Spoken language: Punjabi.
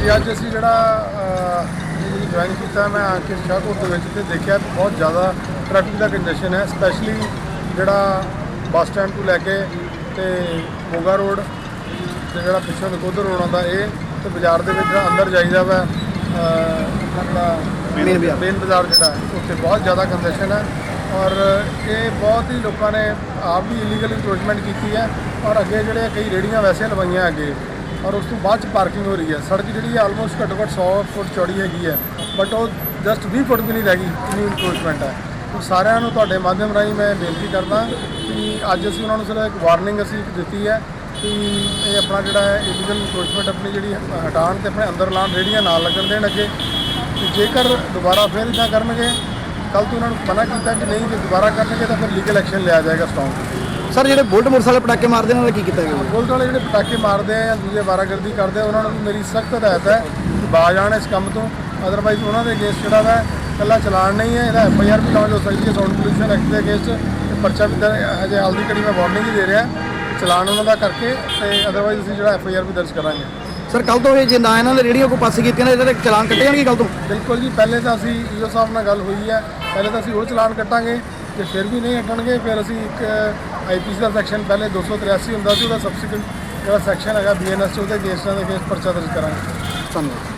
ਜਿਹੜੀ ਜੁਆਇਨ ਕੀਤਾ ਮੈਂ ਆ ਕੇ ਸ਼ਾਹਕੋਟ ਦੇ ਵਿੱਚ ਤੇ ਦੇਖਿਆ ਬਹੁਤ ਜ਼ਿਆਦਾ ਟ੍ਰੈਫਿਕ ਦਾ ਕੰਜੈਸ਼ਨ ਹੈ ਸਪੈਸ਼ਲੀ ਜਿਹੜਾ ਬੱਸ ਸਟੈਂਡ ਤੋਂ ਲੈ ਕੇ ਤੇ ਮੋਗਾ ਰੋਡ ਤੇ ਜਿਹੜਾ ਪਿੱਛੋਂ ਨਕੋਦਰ ਰੋਡ ਆਉਂਦਾ ਇਹ ਤੇ ਬਾਜ਼ਾਰ ਦੇ ਵਿੱਚ ਜਿਹੜਾ ਅੰਦਰ ਜਾਈਦਾ ਵਾ ਆਪਣਾ ਮੇਨ ਬਾਜ਼ਾਰ। ਜਿਹੜਾ ਉੱਥੇ ਬਹੁਤ ਜ਼ਿਆਦਾ ਕੰਜੈਸ਼ਨ ਹੈ ਔਰ ਇਹ ਬਹੁਤ ਹੀ ਲੋਕਾਂ ਨੇ ਆਪ ਵੀ ਇਲੀਗਲ ਇੰਕਰੋਚਮੈਂਟ ਕੀਤੀ ਹੈ ਔਰ ਅੱਗੇ ਜਿਹੜੇ ਕਈ ਰੇੜੀਆਂ ਵੈਸੇ ਲਵਾਈਆਂ ਅੱਗੇ ਔਰ ਉਸ ਤੋਂ ਬਾਅਦ ਚ ਪਾਰਕਿੰਗ ਹੋ ਰਹੀ ਹੈ। ਸੜਕ ਜਿਹੜੀ ਹੈ ਆਲਮੋਸਟ ਘੱਟੋ ਘੱਟ 100 ਫੁੱਟ ਚੌੜੀ ਹੈਗੀ ਹੈ। ਬਟ ਉਹ ਜਸਟ 20 ਫੁੱਟ ਵੀ ਨਹੀਂ ਰਹਿ ਗਈ, ਇੰਨੀ ਇਨਕਰੋਚਮੈਂਟ ਹੈ। ਉਹ ਸਾਰਿਆਂ ਨੂੰ ਤੁਹਾਡੇ ਮਾਧਿਅਮ ਰਾਹੀਂ ਮੈਂ ਬੇਨਤੀ ਕਰਦਾ ਕਿ ਅੱਜ ਅਸੀਂ ਉਹਨਾਂ ਨੂੰ ਸਿਰਫ ਇੱਕ ਵਾਰਨਿੰਗ ਅਸੀਂ ਦਿੱਤੀ ਹੈ ਕਿ ਇਹ ਆਪਣਾ ਜਿਹੜਾ ਹੈ ਇਲੀਗਲ ਇਨਕਰੋਚਮੈਂਟ ਆਪਣੀ ਜਿਹੜੀ ਹਟਾਉਣ ਤੇ ਆਪਣੇ ਅੰਦਰ ਲਾਉਣ ਰੇੜੀਆਂ ਨਾਲ ਲੱਗਣ ਦੇਣ ਅੱਗੇ। ਤੇ ਜੇਕਰ ਦੁਬਾਰਾ ਫਿਰ ਇਦਾਂ ਕਰਨਗੇ ਕੱਲ ਤੋਂ ਉਹਨਾਂ ਨੂੰ ਮਨਾ ਕੀਤਾ ਕਿ ਨਹੀਂ, ਜੇ ਦੁਬਾਰਾ ਕਰਨਗੇ ਤਾਂ ਫਿਰ ਲੀਗਲ ਐਕਸ਼ਨ ਲਿਆ ਜਾਏਗਾ ਸਟਰੋਂਗ ਸਰ ਜਿਹੜੇ ਬੁਲਟ ਮੋਟਰਸਾਈਕਲ ਪਟਾਕੇ ਮਾਰਦੇ ਨੇ ਉਹਨਾਂ ਦਾ ਕੀ ਕੀਤਾ ਗਿਆ ਪੁਲਿਸ ਵਾਲੇ ਜਿਹੜੇ ਪਟਾਕੇ ਮਾਰਦੇ ਆ ਜਾਂ ਦੂਜੇ ਵਾਰਾਗਰਦੀ ਕਰਦੇ ਆ ਉਹਨਾਂ ਨੂੰ ਮੇਰੀ ਸਖਤ ਹਦਾਇਤ ਹੈ ਕਿ ਬਾਜ ਆਉਣ ਇਸ ਕੰਮ ਤੋਂ। ਅਦਰਵਾਈਜ਼ ਉਹਨਾਂ ਦੇ ਅਗੇਂਸਟ ਜਿਹੜਾ ਵਾ ਇਕੱਲਾ ਚਲਾਨ ਨਹੀਂ ਹੈ ਇਹਦਾ ਐਫ ਆਈ ਆਰ ਵੀ ਲਾਂਚ ਹੋ ਸਕਦੀ ਹੈ ਸਾਊਂਡ ਪੋਲੂਸ਼ਨ ਐਕਟ ਦੇ ਅਗੇਂਸਟ। ਤੇ ਪਰਚਾ ਵੀ ਹਜੇ ਹਾਲ ਦੀ ਘੜੀ ਮੈਂ ਵਾਰਨਿੰਗ ਹੀ ਦੇ ਰਿਹਾ ਚਲਾਨ ਉਹਨਾਂ ਦਾ ਕਰਕੇ ਤੇ ਅਦਰਵਾਈਜ਼ ਅਸੀਂ ਜਿਹੜਾ ਐਫ ਆਈ ਆਰ ਵੀ ਦਰਜ ਕਰਾਂਗੇ। ਸਰ ਕੱਲ ਤੋਂ ਇਹ ਜੇ ਨਾ ਇਹਨਾਂ ਨੇ ਰੇੜੀਆਂ ਕੋ ਪਾਸ ਕੀਤੀਆਂ ਨੇ ਇਹਦੇ ਤੇ ਚਲਾਨ ਕੱਟੇ ਜਾਣਗੇ ਕੱਲ ਤੋਂ? ਬਿਲਕੁਲ ਜੀ ਪਹਿਲੇ ਤਾਂ ਅਸੀਂ ਈਓ ਸਾਹਿਬ ਨਾਲ ਗੱਲ ਹੋਈ ਹੈ ਪਹਿਲੇ ਤਾਂ ਅਸੀਂ ਉਹ ਚਲਾਨ ਕੱਟਾਂਗੇ। ਜੇ ਫਿਰ ਵੀ ਨਹੀਂ ਹਟਣਗੇ ਫਿਰ ਅਸੀਂ ਇੱਕ ਆਈਪੀਸੀ ਦਾ ਸੈਕਸ਼ਨ ਪਹਿਲੇ 283 ਹੁੰਦਾ ਸੀ, ਉਹਦਾ ਸਬਸੀਕੁਐਂਟ ਜਿਹੜਾ ਸੈਕਸ਼ਨ ਹੈਗਾ ਬੀਐਨਐਸ ਉਹਦੇ ਅਗੇਂਸਟ ਦੇ ਕੇਸ ਪਰਚਾ ਦਰਜ ਕਰਾਂਗੇ। ਧੰਨਵਾਦ।